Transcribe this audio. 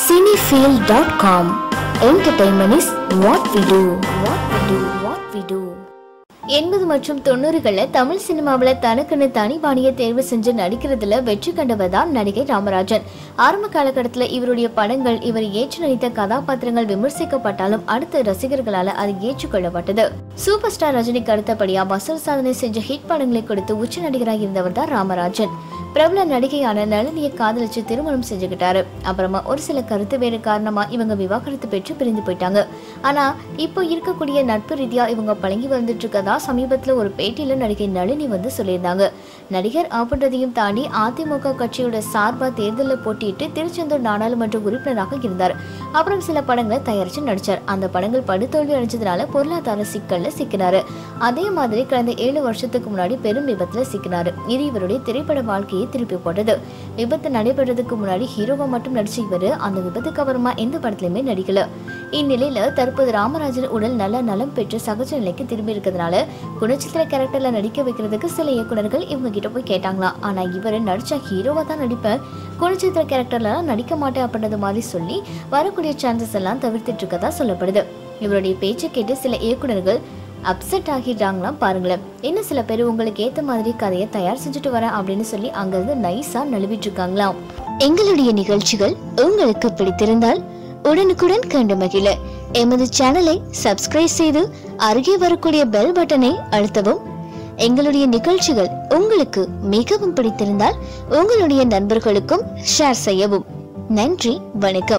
cinefeel.com Entertainment is what we do. What we do. What we do. எண்பது மற்றும் தொண்ணூறுகளில் தமிழ் சினிமாவில் தனக்குன்னு தனி பாணியை தேர்வு செஞ்சு நடிக்கிறதுல வெற்றி கண்டவர் தான் நடிகை ராமராஜன் ஆரம்ப காலகட்டத்தில் இவருடைய படங்கள் இவர் ஏற்று நடித்த கதாபாத்திரங்கள் விமர்சிக்கப்பட்டாலும் அடுத்த ரசிகர்களால் அது ஏற்றுக்கொள்ளப்பட்டது சூப்பர் ஸ்டார் ரஜினிக்கு அடுத்தபடியா வசூல் சாதனை செஞ்ச ஹிட் படங்களை கொடுத்து உச்ச நடிகராக இருந்தவர் தான் ராமராஜன் பிரபல நடிகையான நளினியை காதலிச்சு திருமணம் செஞ்சுக்கிட்டாரு. அப்புறமா ஒரு சில கருத்து வேறு காரணமா இவங்க விவாகரத்து பெற்று பிரிந்து போயிட்டாங்க. ஆனா இப்போ இருக்கக்கூடிய நட்பு ரீதியா இவங்க பழங்கி வந்துட்டு இருக்கதா சமீபத்துல ஒரு பேட்டியில நடிகை நளினி வந்து சொல்லியிருந்தாங்க. நடிகர் அப்படின்றதையும் தாண்டி அதிமுக கட்சியோட சார்பா தேர்தலில் போட்டியிட்டு திருச்செந்தூர் நாடாளுமன்ற உறுப்பினராக இருந்தார். அப்புறம் சில படங்களை தயாரிச்சு நடிச்சார். அந்த படங்கள் படுதோல்வி அடைஞ்சதுனால பொருளாதார சிக்கல்ல சிக்கினாரு. அதே மாதிரி கடந்த ஏழு வருஷத்துக்கு முன்னாடி பெரும் விபத்துல சிக்கினாரு. இது இவருடைய திரைப்பட வாழ்க்கையை திருப்பி போட்டது. விபத்து நடைபெறதுக்கு முன்னாடி ஹீரோவா மட்டும் நடிச்ச இவர் அந்த விபத்துக்கு அப்புறமா எந்த படத்துலையுமே நடிக்கல. இந்நிலையில தற்போது ராமராஜன் உடல் நல்ல நலம் பெற்று சகஜ நிலைக்கு திரும்பி இருக்கிறதுனால குணச்சித்திர கேரக்டர்ல நடிக்க வைக்கிறதுக்கு சில இயக்குநர்கள் இவங்க கிட்ட போய் கேட்டாங்களாம் ஆனா இவர் நடிச்ச ஹீரோவா தான் நடிப்பேன் குணச்சித்திர கேரக்டர்லாம் நடிக்க மாட்டேன் அப்படின்றது மாதிரி சொல்லி வரக்கூடிய சான்சஸ் எல்லாம் தவிர்த்துட்டு இருக்கதா சொல்லப்படுது. இவருடைய பேச்சை கேட்டு சில இயக்குநர்கள் அப்செட் ஆகிடுறாங்களாம் பாருங்களேன். இன்னும் சில பேர் உங்களுக்கு ஏத்த மாதிரி கதையை தயார் செஞ்சுட்டு வரேன் அப்படின்னு சொல்லி அங்கிருந்து நைஸா நழுவிட்டு இருக்காங்களாம் எங்களுடைய நிகழ்ச்சிகள் உங்களுக்கு பிடித்திருந்தால் உடனுக்குடன் கண்டு மகிழ. எமது சேனலை சப்ஸ்கிரைப் செய்து அருகே வரக்கூடிய பெல் பட்டனை அழுத்தவும். எங்களுடைய நிகழ்ச்சிகள் உங்களுக்கு மிகவும் பிடித்திருந்தால் உங்களுடைய நண்பர்களுக்கும் ஷேர் செய்யவும். நன்றி வணக்கம்.